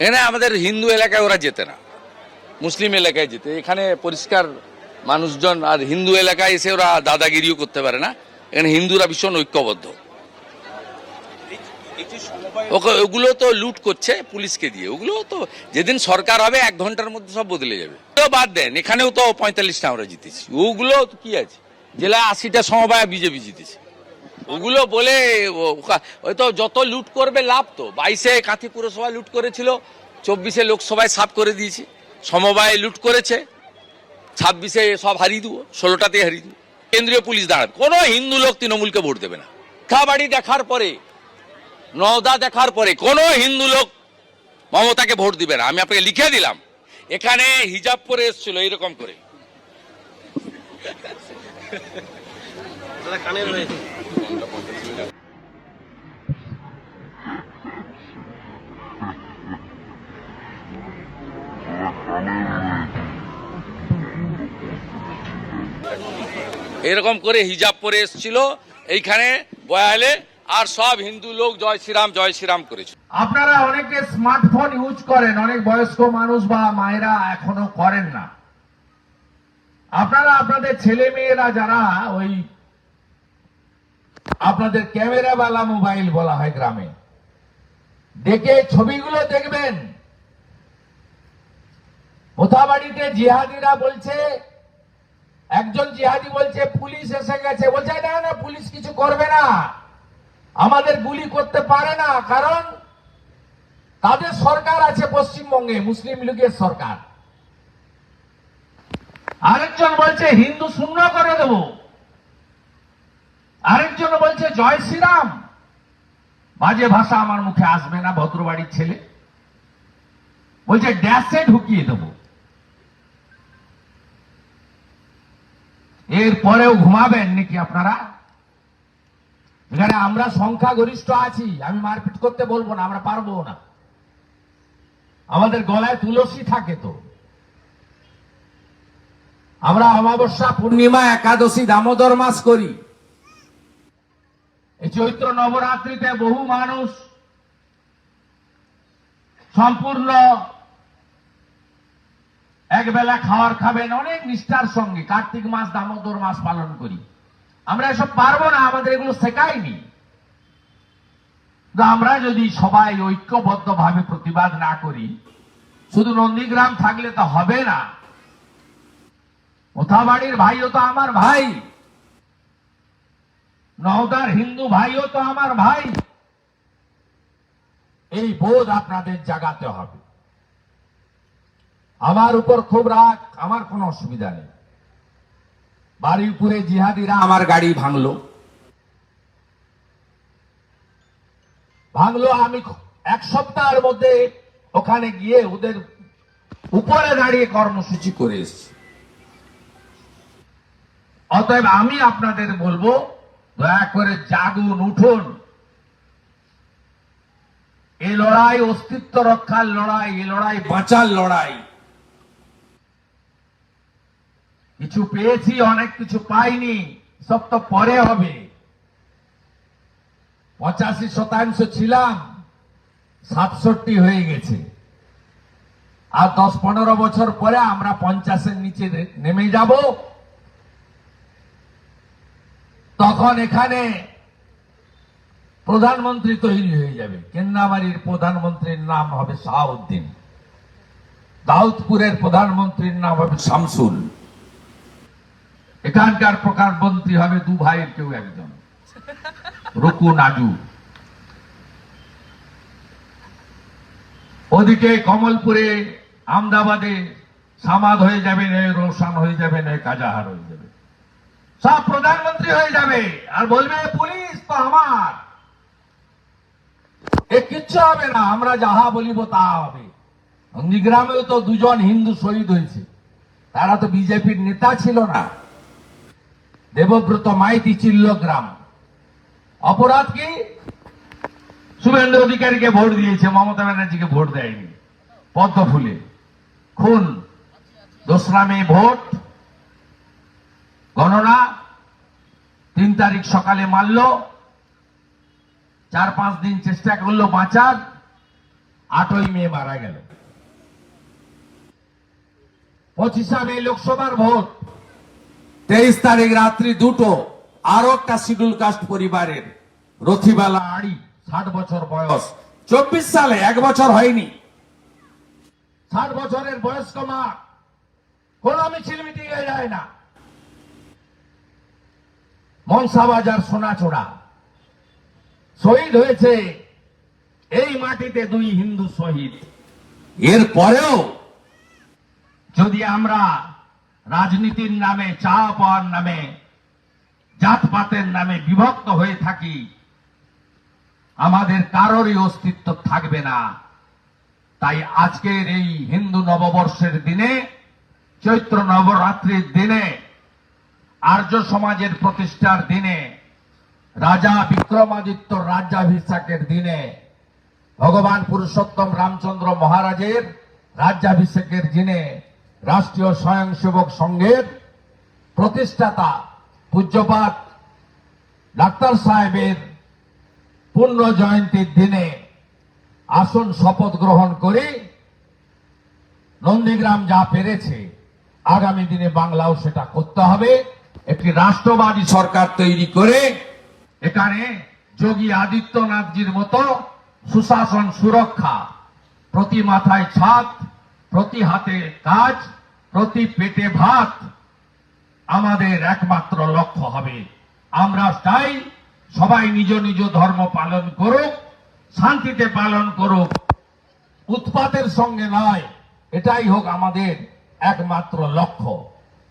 এখানে আমাদের হিন্দু এলাকায় ওরা যেতে না। মুসলিম এলাকায় যেতে। এখানে পরিষ্কার মানুষজন আর হিন্দু এলাকায় এসে ওরা দাদাগিরিও করতে পারে না। এখানে হিন্দুরা ভীষণ ঐক্যবদ্ধ। ওকে, ওগুলো তো লুট করছে পুলিশকে দিয়ে। ওগুলো তো যেদিন সরকার হবে, এক ঘণ্টার মধ্যে সব বদলে যাবে। বাদ দেন, এখানেও তো পঁয়তাল্লিশটা আমরা জিতেছি। ওগুলো কি আছে? জেলায় আশিটা সমবায় বিজেপি জিতেছে। ওগুলো বলে ওই তো যত লুট করবে লাভ তো। বাইশে কাঁথি পুরসভা লুট করেছিল, চব্বিশে লোকসভায় সাফ করে দিয়েছি। সমবায় লুট করেছে, ছাব্বিশে সব হারিয়ে দেবো ষোলোটাতে হারিয়ে দেবো। কেন্দ্রীয় পুলিশ দাঁড়াবে। কোনো হিন্দু লোক তৃণমূলকে ভোট দেবে না। খাবাড়ি দেখার পরে, নওদা দেখার পরে কোনো হিন্দু লোক মমতাকে ভোট দিবে না। আমি আপনাকে লিখে দিলাম। এখানে হিজাব পরে এসেছিল, এইরকম করে। এরকম করে হিজাব পরে এসেছিল। এইখানে বয়ালে আর সব হিন্দু লোক জয় শ্রীরাম জয় শ্রীরাম করেছে। আপনারা অনেকে স্মার্টফোন ইউজ করেন, অনেক বয়স্ক মানুষ বা মায়েরা এখনও করেন না। আপনারা আপনাদের ছেলে মেয়েরা যারা, ওই আপনাদের ক্যামেরাওয়ালা মোবাইল বলা হয় গ্রামে, দেখে ছবিগুলো দেখবেন। মোথাবাড়িতে জিহাদিরা বলছে, একজন জিহাদি বলছে, পুলিশ এসে গেছে। বলছে, না না, পুলিশ কিছু করবে না। আমাদের গুলি করতে পারে না, কারণ তাদের সরকার আছে পশ্চিমবঙ্গে, মুসলিম লীগের সরকার। আরেকজন বলছে, হিন্দু শূন্য করে দেব। আরেকজন বলছে, জয় শ্রীরাম। বাজে ভাষা আমার মুখে আসবে না, ভদ্রবাড়ির ছেলে। বলছে, ড্যাশে ঢুকিয়ে দেব। এর পরেও ঘুমাবেন নাকি আপনারা? এখানে আমরা সংখ্যাগরিষ্ঠ আছি, আমি মারপিট করতে বলব না, আমরা পারব না। আমাদের গলায় তুলসী থাকে তো। আমরা অমাবস্যা, পূর্ণিমা, একাদশী, দামোদর মাস করি। এই চৈত্র নবরাত্রিতে বহু মানুষ সম্পূর্ণ একবেলা খাওয়ার খাবেন অনেক নিষ্ঠার সঙ্গে। কার্তিক মাস, দামোদর মাস পালন করি। আমরা এসব পারব না, আমাদের এগুলো শেখায়নি। আমরা যদি সবাই ঐক্যবদ্ধ ভাবে প্রতিবাদ না করি, শুধু নন্দীগ্রাম থাকলে তো হবে না। মোথাবাড়ির ভাইও তো আমার ভাই। নওদার হিন্দু ভাইও তো আমার ভাই। এই বোধ আপনাদের জাগাতে হবে। আমার উপর খুব রাগ, আমার কোনো অসুবিধা নেই। বারুইপুরে জিহাদিরা আমার গাড়ি ভাঙলো। ভাঙলো আমি এক সপ্তাহের মধ্যে ওখানে গিয়ে ওদের উপরে দাঁড়িয়ে কর্মসূচি করে এসেছি। অতএব আমি আপনাদের বলব, দয়া করে জাগুন, উঠুন। এই লড়াই অস্তিত্ব রক্ষার লড়াই এই লড়াই বাঁচার লড়াই। কিছু পেয়েছি, অনেক কিছু পাইনি, সব তো পরে হবে। পঁচাশি শতাংশ ছিলাম, সাতষট্টি হয়ে গেছে। আর দশ পনেরো বছর পরে আমরা পঞ্চাশের নিচে নেমে যাব। তখন এখানে প্রধানমন্ত্রী তৈরি হয়ে যাবে। কেন্দ্রাবাড়ির প্রধানমন্ত্রীর নাম হবে শাহউদ্দিন। দাউদপুরের প্রধানমন্ত্রীর নাম হবে শামসুল। এখানকার প্রধানমন্ত্রী হবে দু ভাইয়ের কেউ একজন। রুকু নাজু। ওদিকে কমলপুরে আমদাবাদে সামাদ হয়ে যাবে নয় রোশন হয়ে যাবে নয় কাজাহার হয়ে যাবে। সব প্রধানমন্ত্রী হয়ে যাবে, আর বলবে, পুলিশ তো আমার। এ কিচ্ছু হবে না, আমরা যাহা বলিব তা হবে। নন্দীগ্রামেও তো দুজন হিন্দু শহীদ হয়েছে। তারা তো বিজেপির নেতা ছিল না। দেবব্রত মাইতি চিল্লগ্রাম অপরাধ কি? শুভেন্দু অধিকারীকে ভোট দিয়েছে, মমতা ব্যানার্জিকে ভোট দেয়নি। পদ্ম ফুলে। খুন। দোসরা মে ভোট। গণনা। তিন তারিখ সকালে মারল। চার পাঁচ দিন চেষ্টা করল বাঁচার। আটই মে মারা গেল। পঁচিশা মে লোকসভার ভোট। তেইশ তারিখ রাত্রি দুটো, আরও একটা শিডিউল কাস্ট পরিবারের। রথিবালা আড়ি, ষাট বছর বয়স। চব্বিশ সালে এক বছর হয়নি। ষাট বছরের বয়স্ক মা, কোন মিছিল মিটিংয়ে যায় না। মনসা বাজার সোনাচোড়া। শহীদ হয়েছে এই মাটিতে দুই হিন্দু শহীদ। এর পরেও যদি আমরা রাজনীতির নামে চা পাওয়ার নামে, জাতপাতের নামে বিভক্ত হয়ে থাকি, আমাদের কারোরই অস্তিত্ব থাকবে না। তাই আজকের এই হিন্দু নববর্ষের দিনে, চৈত্র নবরাত্রির দিনে, আর্য সমাজের প্রতিষ্ঠার দিনে, রাজা বিক্রমাদিত্য রাজ্যাভিষেকের দিনে, ভগবান পুরুষোত্তম রামচন্দ্র মহারাজের রাজ্যাভিষেকের দিনে রাষ্ট্রীয় স্বয়ংসেবক সংঘের প্রতিষ্ঠাতা পূজ্যপাত ডাক্তার সাহেবের পূর্ণ জয়ন্তীর দিনে আসন শপথ গ্রহণ করে নন্দীগ্রাম যা পেরেছে, আগামী দিনে বাংলাও সেটা করতে হবে। একটি রাষ্ট্রবাদী সরকার তৈরি করে এখানে যোগী আদিত্যনাথজির মতো সুশাসন সুরক্ষা প্রতি মাথায় ছাদ প্রতি হাতে কাজ, প্রতি পেটে ভাত। আমাদের একমাত্র লক্ষ্য হবে। আমরা চাই সবাই নিজ নিজ ধর্ম পালন করুক, শান্তিতে পালন করুক। উৎপাতের সঙ্গে নয়, এটাই হোক আমাদের একমাত্র লক্ষ্য।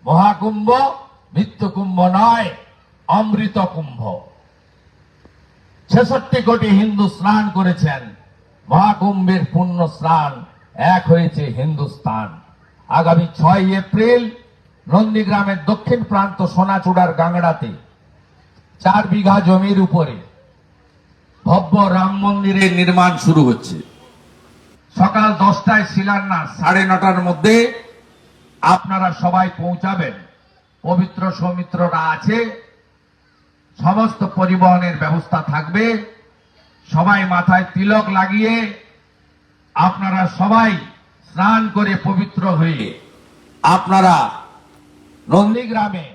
মহাকুম্ভ মৃত্যুকুম্ভ নয় অমৃত কুম্ভ ছেষট্টি কোটি হিন্দু স্নান করেছেন। মহাকুম্ভের পুণ্য স্নান এক হয়েছে হিন্দুস্তান। আগামী ছয় এপ্রিল নন্দীগ্রামের দক্ষিণ প্রান্ত সোনাচূড়ার গাংড়াতে চার বিঘা জমির উপরে ভব্য রাম মন্দিরের নির্মাণ শুরু হচ্ছে। সকাল দশটায় শিলান্যাস, সাড়ে নটার মধ্যে আপনারা সবাই পৌঁছাবেন। পবিত্র সৌমিত্ররা আছে। সমস্ত পরিবহনের ব্যবস্থা থাকবে। সবাই মাথায় তিলক লাগিয়ে আপনারা সবাই স্নান করে পবিত্র হয়ে আপনারা নন্দীগ্রামে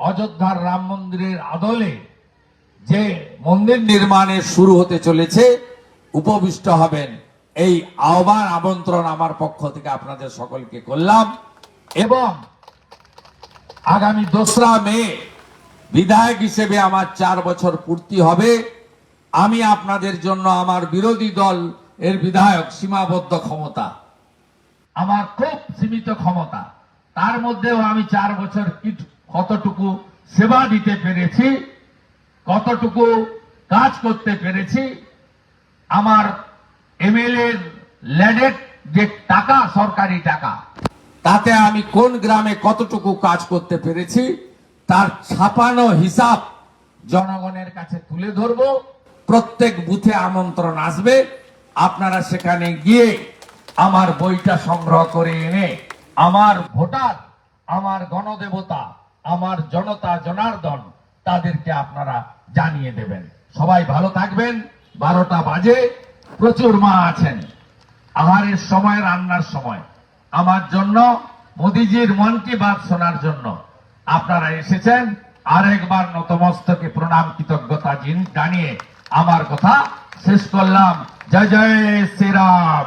অযোধ্যার রাম মন্দিরের আদলে যে মন্দির নির্মাণের শুরু হতে চলেছে, উপবিষ্ট হবেন। এই আহ্বান, আমন্ত্রণ আমার পক্ষ থেকে আপনাদের সকলকে করলাম এবং আগামী দোসরা মে বিধায়ক হিসেবে আমার চার বছর পূর্তি হবে। আমি আপনাদের জন্য আমার বিরোধী দল এর বিধায়ক সীমাবদ্ধ ক্ষমতা। আমার খুব সীমিত ক্ষমতা। তার মধ্যেও আমি চার বছর কতটুকু সেবা দিতে পেরেছি কতটুকু কাজ করতে পেরেছি আমার এমএলএ ল্যাডের যে টাকা সরকারি টাকা তাতে আমি কোন গ্রামে কতটুকু কাজ করতে পেরেছি তার ছাপানো হিসাব জনগণের কাছে তুলে ধরব। প্রত্যেক বুথে আমন্ত্রণ আসবে। আপনারা সেখানে গিয়ে আমার বইটা সংগ্রহ করে এনে আমার ভোটার, আমার গণদেবতা, আমার জনতা, জনার্দন তাদেরকে আপনারা জানিয়ে দেবেন। সবাই ভালো থাকবেন। বারোটা বাজে। প্রচুর মা আছেন। আহারের সময়, রান্নার সময়। আমার জন্য, মোদিজির মন কি বাত শোনার জন্য। আপনারা এসেছেন। আরেকবার নতমস্তকে প্রণাম কৃতজ্ঞতা জিন- জানিয়ে আমার কথা শেষ করলাম। জয় জয় শ্রীরাম